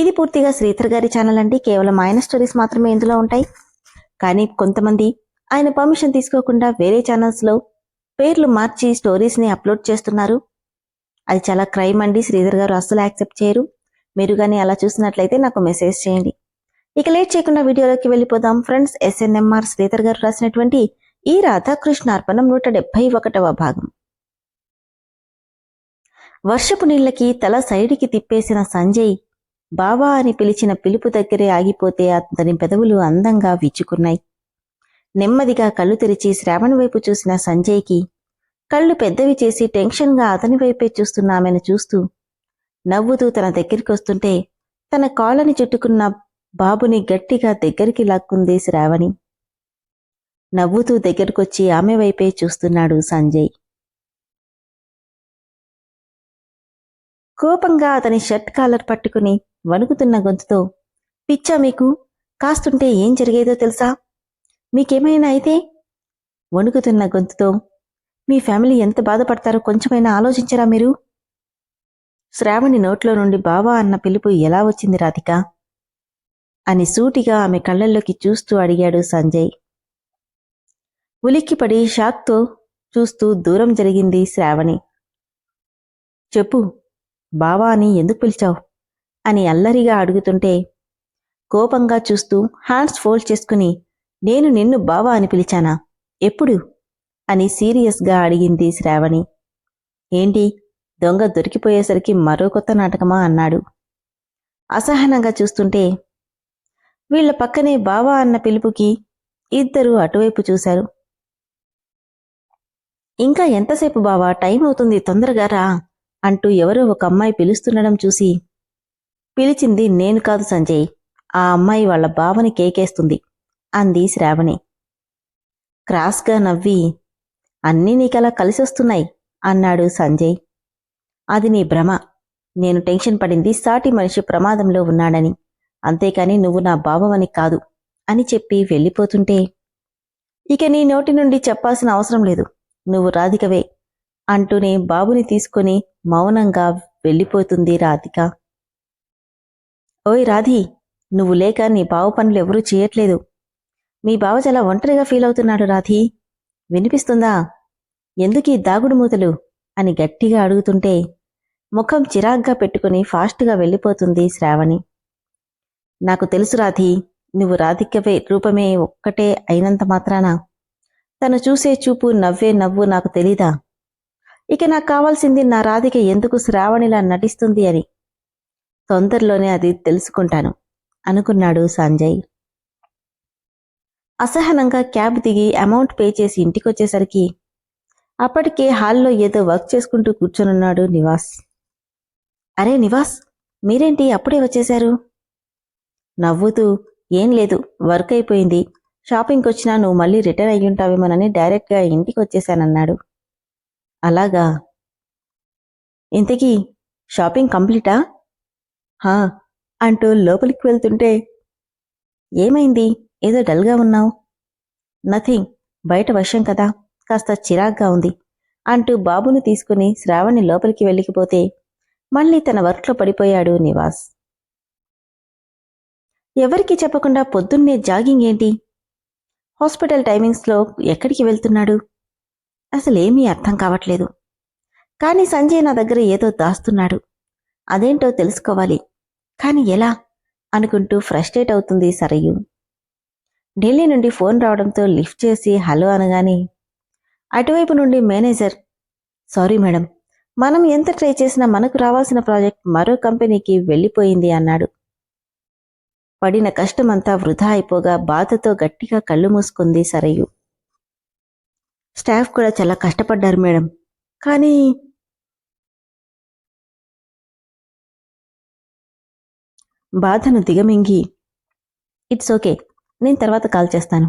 ఇది పూర్తిగా శ్రీధర్ గారి ఛానల్ అండి. కేవలం ఆయన స్టోరీస్ మాత్రమే ఇందులో ఉంటాయి. కానీ కొంతమంది ఆయన పర్మిషన్ తీసుకోకుండా వేరే ఛానల్స్లో పేర్లు మార్చి స్టోరీస్ని అప్లోడ్ చేస్తున్నారు. అది చాలా క్రైమ్ అండి. శ్రీధర్ గారు అస్సలు యాక్సెప్ట్ చేయరు. మీరు కానీ అలా చూసినట్లయితే నాకు మెసేజ్ చేయండి. ఇక లేట్ చేయకుండా వీడియోలోకి వెళ్ళిపోదాం. ఫ్రెండ్స్ ఎస్ఎన్ఎంఆర్ శ్రీధర్ గారు రాసినటువంటి ఈ రాధాకృష్ణార్పణం నూట డెబ్బై ఒకటవ భాగం. వర్షపు నీళ్ళకి తల సైడికి తిప్పేసిన సంజయ్ బావా అని పిలిచిన పిలుపు దగ్గరే ఆగిపోతే అతని పెదవులు అందంగా విచ్చుకున్నాయి. నెమ్మదిగా కళ్ళు తెరిచి శ్రావణ్ వైపు చూసిన సంజయ్కి కళ్ళు పెద్దవి చేసి టెన్షన్గా అతని వైపే చూస్తున్నామెను చూస్తూ నవ్వుతూ తన దగ్గరికి వస్తుంటే తన కాళ్ళని చుట్టుకున్న బాబుని గట్టిగా దగ్గరికి లాక్కుంది శ్రావణి. నవ్వుతూ దగ్గరకొచ్చి ఆమె వైపే చూస్తున్నాడు సంజయ్. కోపంగా అతని షర్ట్ కాలర్ పట్టుకుని వణుకుతున్న గొంతుతో పిచ్చా మీకు కాస్తుంటే ఏం జరిగేదో తెలుసా? మీకేమైనా అయితే? వణుకుతున్న గొంతుతో మీ ఫ్యామిలీ ఎంత బాధపడతారో కొంచెమైనా ఆలోచించరా మీరు? శ్రావణి నోట్లో నుండి బావా అన్న పిలుపు ఎలా వచ్చింది రాధిక? అని సూటిగా ఆమె కళ్ళల్లోకి చూస్తూ అడిగాడు సంజయ్. ఉలిక్కిపడి షాక్తో చూస్తూ దూరం జరిగింది శ్రావణి. చెప్పు బావా అని ఎందుకు పిలిచావు? అని అల్లరిగా అడుగుతుంటే కోపంగా చూస్తూ హ్యాండ్స్ ఫోల్డ్ చేసుకుని నేను నిన్ను బావా అని పిలిచానా? ఎప్పుడు? అని సీరియస్గా అడిగింది శ్రావణి. ఏంటి? దొంగ దొరికిపోయేసరికి మరో కొత్త నాటకమా? అన్నాడు. అసహనంగా చూస్తుంటే వీళ్ళ పక్కనే బావా అన్న పిలుపుకి ఇద్దరూ అటువైపు చూశారు. ఇంకా ఎంతసేపు బావా? టైం అవుతుంది తొందరగా రా. అంటూ ఎవరో ఒక అమ్మాయి పిలుస్తుండడం చూసి పిలిచింది నేను కాదు సంజయ్. ఆ అమ్మాయి వాళ్ళ బావని కేకేస్తుంది అంది శ్రావణి. క్రాస్గా నవ్వి అన్నీ నీకలా కలిసొస్తున్నాయి అన్నాడు సంజయ్. అది నీ భ్రమ. నేను టెన్షన్ పడింది సాటి మనిషి ప్రమాదంలో ఉన్నాడని. అంతేకాని నువ్వు నా బావమని కాదు అని చెప్పి వెళ్ళిపోతుంటే ఇక నీ నోటి నుండి చెప్పాల్సిన అవసరం లేదు. నువ్వు రాధికవే. అంటూనే బాబుని తీసుకొని మౌనంగా వెళ్ళిపోతుంది రాధిక. ఓయ్ రాధి నువ్వు లేక నీ బావ పనులు ఎవరూ చేయట్లేదు. మీ బావ చాలా ఒంటరిగా ఫీల్ అవుతున్నాడు రాధి. వినిపిస్తుందా? ఎందుకీ దాగుడు మూతలు? అని గట్టిగా అడుగుతుంటే ముఖం చిరాగ్గా పెట్టుకుని ఫాస్ట్గా వెళ్ళిపోతుంది శ్రావణి. నాకు తెలుసు రాధి నువ్వు రాధికవే రూపమే ఒక్కటే అయినంత మాత్రాన. తను చూసే చూపు నవ్వే నవ్వు నాకు తెలీదా? ఇక నాకు కావాల్సింది నా రాధిక ఎందుకు శ్రావణిలా నటిస్తుంది అని. తొందరలోనే అది తెలుసుకుంటాను అనుకున్నాడు సంజయ్. అసహనంగా క్యాబ్ దిగి అమౌంట్ పే చేసి ఇంటికొచ్చేసరికి అప్పటికే హాల్లో ఏదో వర్క్ చేసుకుంటూ కూర్చొనున్నాడు నివాస్. అరే నివాస్ మీరేంటి అప్పుడే వచ్చేశారు? నవ్వుతూ ఏం లేదు వర్క్ అయిపోయింది. షాపింగ్కి వచ్చినా నువ్వు మళ్ళీ రిటర్న్ అయ్యుంటావేమోనని డైరెక్ట్గా ఇంటికి వచ్చేసానన్నాడు అలాగా? ఇంతకీ షాపింగ్ కంప్లీటా? హా అంటూ లోపలికి వెళ్తుంటే ఏమైంది? ఏదో డల్గా ఉన్నావు? నథింగ్ బయట వర్షం కదా కాస్త చిరాగ్గా ఉంది అంటూ బాబును తీసుకుని శ్రావణి లోపలికి వెళ్ళిపోతే మళ్ళీ తన వర్క్లో పడిపోయాడు నివాస్. ఎవరికి చెప్పకుండా పొద్దున్నే జాగింగ్ ఏంటి? హాస్పిటల్ టైమింగ్స్లో ఎక్కడికి వెళ్తున్నాడు? అసలేమీ అర్థం కావట్లేదు. కానీ సంజయ్ నా దగ్గర ఏదో దాస్తున్నాడు. అదేంటో తెలుసుకోవాలి. కానీ ఎలా? అనుకుంటూ ఫ్రస్ట్రేట్ అవుతుంది సరయు. ఢిల్లీ నుండి ఫోన్ రావడంతో లిఫ్ట్ చేసి హలో అనగానే అటువైపు నుండి మేనేజర్. Sorry madam. మనం ఎంత ట్రై చేసినా మనకు రావాల్సిన ప్రాజెక్ట్ మరో కంపెనీకి వెళ్ళిపోయింది అన్నాడు. పడిన కష్టమంతా వృధా అయిపోగా బాధతో గట్టిగా కళ్ళు మూసుకుంది సరయు. స్టాఫ్ కూడా చాలా కష్టపడ్డారు మేడం. కానీ బాధను దిగమింగి ఇట్స్ ఓకే నేను తర్వాత కాల్ చేస్తాను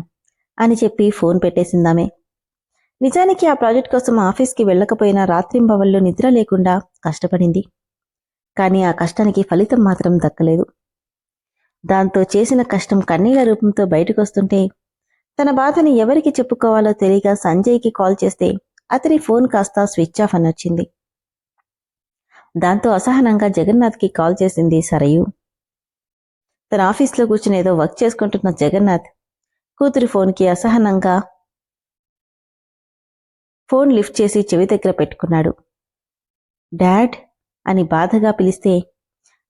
అని చెప్పి ఫోన్ పెట్టేసిందామే. నిజానికి ఆ ప్రాజెక్ట్ కోసం ఆఫీస్కి వెళ్ళకపోయినా రాత్రింబవళ్ళు నిద్ర లేకుండా కష్టపడింది. కానీ ఆ కష్టానికి ఫలితం మాత్రం దక్కలేదు. దాంతో చేసిన కష్టం కన్నీళ్ళ రూపంతో బయటకొస్తుంటే తన బాధని ఎవరికి చెప్పుకోవాలో తెలియక సంజయ్కి కాల్ చేస్తే అతని ఫోన్ కాస్త స్విచ్ ఆఫ్ అని వచ్చింది. దాంతో అసహనంగా జగన్నాథ్కి కాల్ చేసింది సరయు. తన ఆఫీస్లో కూర్చుని ఏదో వర్క్ చేసుకుంటున్న జగన్నాథ్ కూతురి ఫోన్కి అసహనంగా ఫోన్ లిఫ్ట్ చేసి చెవి దగ్గర పెట్టుకున్నాడు. డాడ్ అని బాధగా పిలిస్తే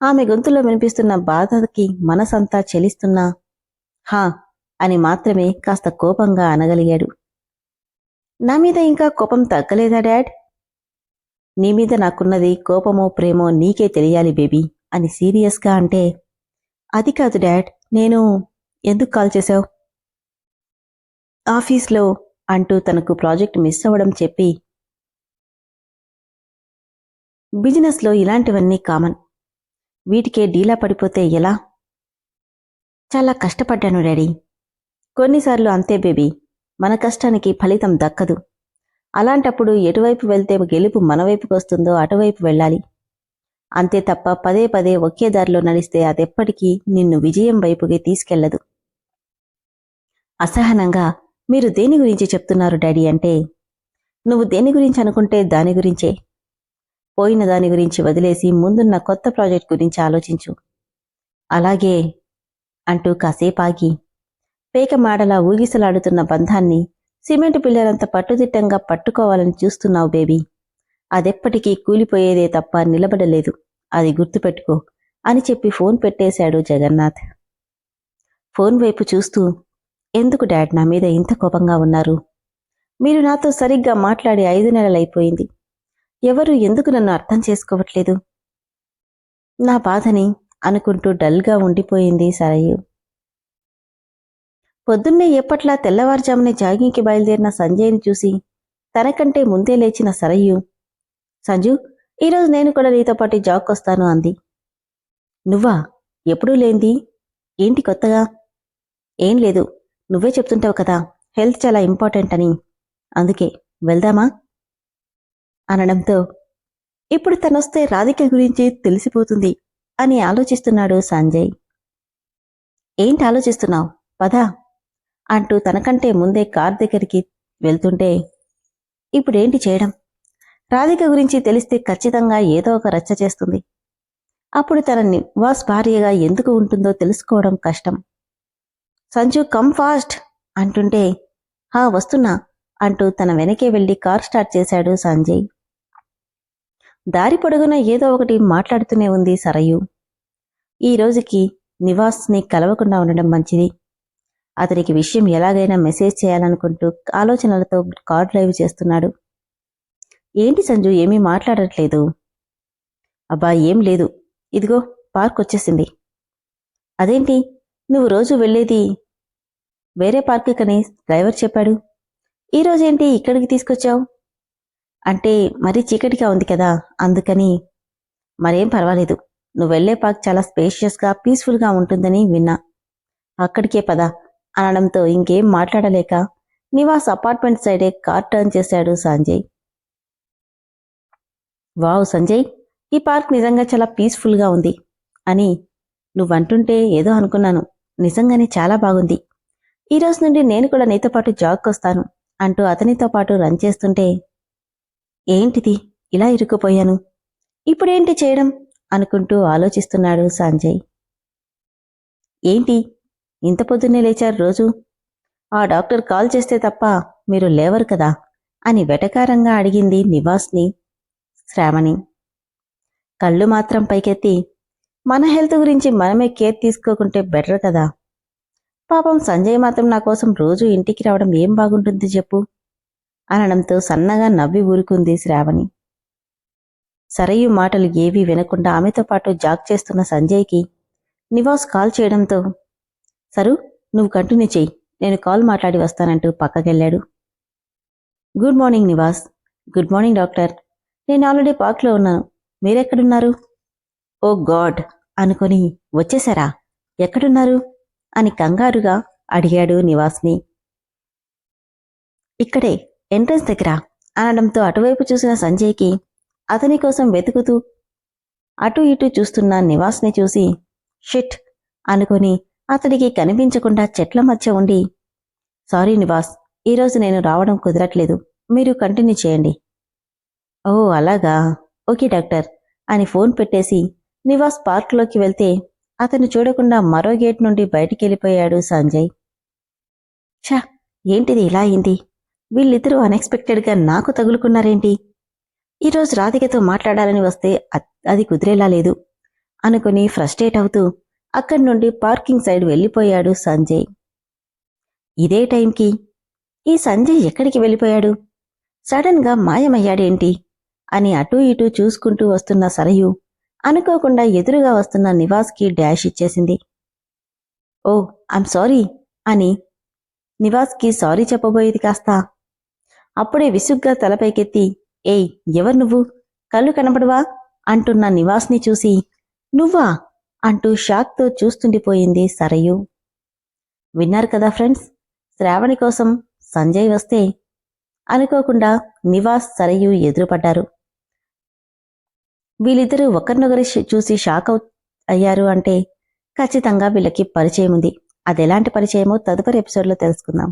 ఆమె గొంతులో వినిపిస్తున్న బాధకి మనసంతా చెలిస్తున్నా హా అని మాత్రమే కాస్త కోపంగా అనగలిగాడు. నా మీద ఇంకా కోపం తగ్గలేదా డాడ్? నీ మీద నాకున్నది కోపమో ప్రేమో నీకే తెలియాలి బేబీ అని సీరియస్గా అంటే అది కాదు డాడ్ నేను ఎందుకు కాల్ చేశావు? ఆఫీస్లో అంటూ తనకు ప్రాజెక్ట్ మిస్ అవ్వడం చెప్పి బిజినెస్లో ఇలాంటివన్నీ కామన్. వీటికే డీలా పడిపోతే ఎలా? చాలా కష్టపడ్డాను డాడీ. కొన్నిసార్లు అంతే బేబీ. మన కష్టానికి ఫలితం దక్కదు. అలాంటప్పుడు ఎటువైపు వెళ్తే గెలుపు మనవైపుకు వస్తుందో అటువైపు వెళ్ళాలి. అంతే తప్ప పదే పదే ఒకే దారిలో నడిస్తే అదెప్పటికీ నిన్ను విజయం వైపుకి తీసుకెళ్ళదు. అసహనంగా మీరు దేని గురించి చెప్తున్నారు డాడీ అంటే నువ్వు దేని గురించి అనుకుంటే దాని గురించే. పోయిన దాని గురించి వదిలేసి ముందున్న కొత్త ప్రాజెక్ట్ గురించి ఆలోచించు. అలాగే అంటూ కాసేపాగి పేక మాడలా ఊగిసలాడుతున్న బంధాన్ని సిమెంట్ పిల్లలంత పట్టుదిట్టంగా పట్టుకోవాలని చూస్తున్నావు బేబీ. అదెప్పటికీ కూలిపోయేదే తప్ప నిలబడలేదు. అది గుర్తుపెట్టుకో అని చెప్పి ఫోన్ పెట్టేశాడు జగన్నాథ్. ఫోన్ వైపు చూస్తూ ఎందుకు డాడ్ నా మీద ఇంత కోపంగా ఉన్నారు? మీరు నాతో సరిగ్గా మాట్లాడి ఐదు నెలలైపోయింది. ఎవరు ఎందుకు నన్ను అర్థం చేసుకోవట్లేదు? నా బాధని అనుకుంటూ డల్గా ఉండిపోయింది సరయు. పొద్దున్నే ఎప్పట్లా తెల్లవారుజామునే జాగింగ్కి బయలుదేరిన సంజయ్ని చూసి తనకంటే ముందే లేచిన సరయ్యు సంజు ఈరోజు నేను కూడా నీతో పాటు జాగ్కొస్తాను అంది. నువ్వా? ఎప్పుడూ లేంది ఏంటి కొత్తగా? ఏం లేదు నువ్వే చెప్తుంటావు కదా హెల్త్ చాలా ఇంపార్టెంట్ అని. అందుకే వెళ్దామా? అనడంతో ఇప్పుడు తనొస్తే రాధిక గురించి తెలిసిపోతుంది అని ఆలోచిస్తున్నాడు సంజయ్. ఏంటి ఆలోచిస్తున్నావు? పదా అంటూ తనకంటే ముందే కార్ దగ్గరికి వెళ్తుంటే ఇప్పుడేంటి చేయడం? రాధిక గురించి తెలిస్తే ఖచ్చితంగా ఏదో ఒక రచ్చ చేస్తుంది. అప్పుడు తన నివాస్ భార్యగా ఎందుకు ఉంటుందో తెలుసుకోవడం కష్టం. సంజు కమ్ ఫాస్ట్ అంటుంటే హా వస్తున్నా అంటూ తన వెనకే వెళ్ళి కార్ స్టార్ట్ చేశాడు సంజయ్. దారి పొడుగున ఏదో ఒకటి మాట్లాడుతూనే ఉంది సరయు. ఈ రోజుకి నివాస్ని కలవకుండా ఉండడం మంచిది. అతనికి విషయం ఎలాగైనా మెసేజ్ చేయాలనుకుంటూ ఆలోచనలతో కార్ డ్రైవ్ చేస్తున్నాడు. ఏంటి సంజు ఏమీ మాట్లాడట్లేదు. అబ్బా ఏం లేదు. ఇదిగో పార్క్ వచ్చేసింది. అదేంటి? నువ్వు రోజు వెళ్ళేది వేరే పార్క్ కని డ్రైవర్ చెప్పాడు. ఈరోజేంటి ఇక్కడికి తీసుకొచ్చావు? అంటే మరీ చీకటిగా ఉంది కదా అందుకని. మరేం పర్వాలేదు. నువ్వు వెళ్ళే పార్క్ చాలా స్పేషియస్గా పీస్ఫుల్గా ఉంటుందని విన్నా. అక్కడికే పదా. అనడంతో ఇంకేం మాట్లాడలేక నివాస్ అపార్ట్మెంట్ సైడే కార్ టర్న్ చేశాడు సంజయ్. వావ్ సంజయ్ ఈ పార్క్ నిజంగా చాలా పీస్ఫుల్గా ఉంది అని నువ్వంటుంటే ఏదో అనుకున్నాను. నిజంగానే చాలా బాగుంది. ఈ రోజు నుండి నేను కూడా నీతో పాటు జాగ్కొస్తాను అంటూ అతనితో పాటు రన్ చేస్తుంటే ఏంటిది? ఇలా ఇరుక్కుపోయాను. ఇప్పుడేంటి చేయడం? అనుకుంటూ ఆలోచిస్తున్నాడు సంజయ్. ఏంటి? ఇంత పొద్దున్నే లేచారు రోజు. ఆ డాక్టర్ కాల్ చేస్తే తప్ప మీరు లేవరు కదా అని వెటకారంగా అడిగింది నివాస్ని శ్రావణి. కళ్ళు మాత్రం పైకెత్తి మన హెల్త్ గురించి మనమే కేర్ తీసుకోకుంటే బెటర్ కదా. పాపం సంజయ్ మాత్రం నా కోసం రోజు ఇంటికి రావడం ఏం బాగుంటుంది చెప్పు అనడంతో సన్నగా నవ్వి ఊరుకుంది శ్రావణి. సరయు మాటలు ఏవీ వినకుండా ఆమెతో పాటు జాగ్ చేస్తున్న సంజయ్కి నివాస్ కాల్ చేయడంతో సరు నువ్వు కంటిన్యూ చెయ్యి. నేను కాల్ మాట్లాడి వస్తానంటూ పక్కకెళ్ళాడు. Good morning Nivas. Good morning doctor. నేను ఆల్రెడీ పార్క్లో ఉన్నాను మీరెక్కడున్నారు? Oh God! అనుకొని వచ్చేసారా ఎక్కడున్నారు? అని కంగారుగా అడిగాడు నివాస్ని. ఇక్కడే ఎంట్రన్స్ దగ్గర అనడంతో అటువైపు చూసిన సంజయ్కి అతని కోసం వెతుకుతూ అటు ఇటు చూస్తున్న నివాస్ని చూసి షిట్! అనుకొని అతడికి కనిపించకుండా చెట్ల మధ్య ఉండి సారీ నివాస్ ఈరోజు నేను రావడం కుదరట్లేదు. మీరు కంటిన్యూ చేయండి. ఓ అలాగా? Okay doctor. అని ఫోన్ పెట్టేసి నివాస్ పార్క్లోకి వెళ్తే అతను చూడకుండా మరో గేట్ నుండి బయటికెళ్ళిపోయాడు సంజయ్. ఛా ఏంటిది ఇలా అయింది? వీళ్ళిద్దరూ అన్ఎక్స్పెక్టెడ్గా నాకు తగులుకున్నారేంటి? ఈరోజు రాధికతో మాట్లాడాలని వస్తే అది కుదిరేలా లేదు. అనుకుని ఫ్రస్ట్రేట్ అవుతూ అక్కడి నుండి పార్కింగ్ సైడ్ వెళ్ళిపోయాడు సంజయ్. ఇదే టైంకి ఈ సంజయ్ ఎక్కడికి వెళ్ళిపోయాడు? సడన్గా మాయమయ్యాడేంటి? అని అటూ ఇటూ చూసుకుంటూ వస్తున్న సరయు అనుకోకుండా ఎదురుగా వస్తున్న నివాస్కి డాష్ ఇచ్చేసింది. ఓ ఐమ్ సారీ అని నివాస్కి సారీ చెప్పబోయేది కాస్త. అప్పుడే విసుగ్గా తలపైకెత్తి ఏయ్ ఎవరు నువ్వు? కళ్ళు కనపడవా అంటున్న నివాస్ని చూసి నువ్వా? అంటూ షాక్తో చూస్తుండిపోయింది సరయు. విన్నారు కదా ఫ్రెండ్స్ శ్రావణి కోసం సంజయ్ వస్తే అనుకోకుండా నివాస్ సరయు ఎదురుపడ్డారు. వీళ్ళిద్దరూ ఒకరినొకరి చూసి షాక్ అయ్యారు అంటే ఖచ్చితంగా వీళ్ళకి పరిచయం ఉంది అదెలాంటి పరిచయమో తదుపరి ఎపిసోడ్లో తెలుసుకుందాం.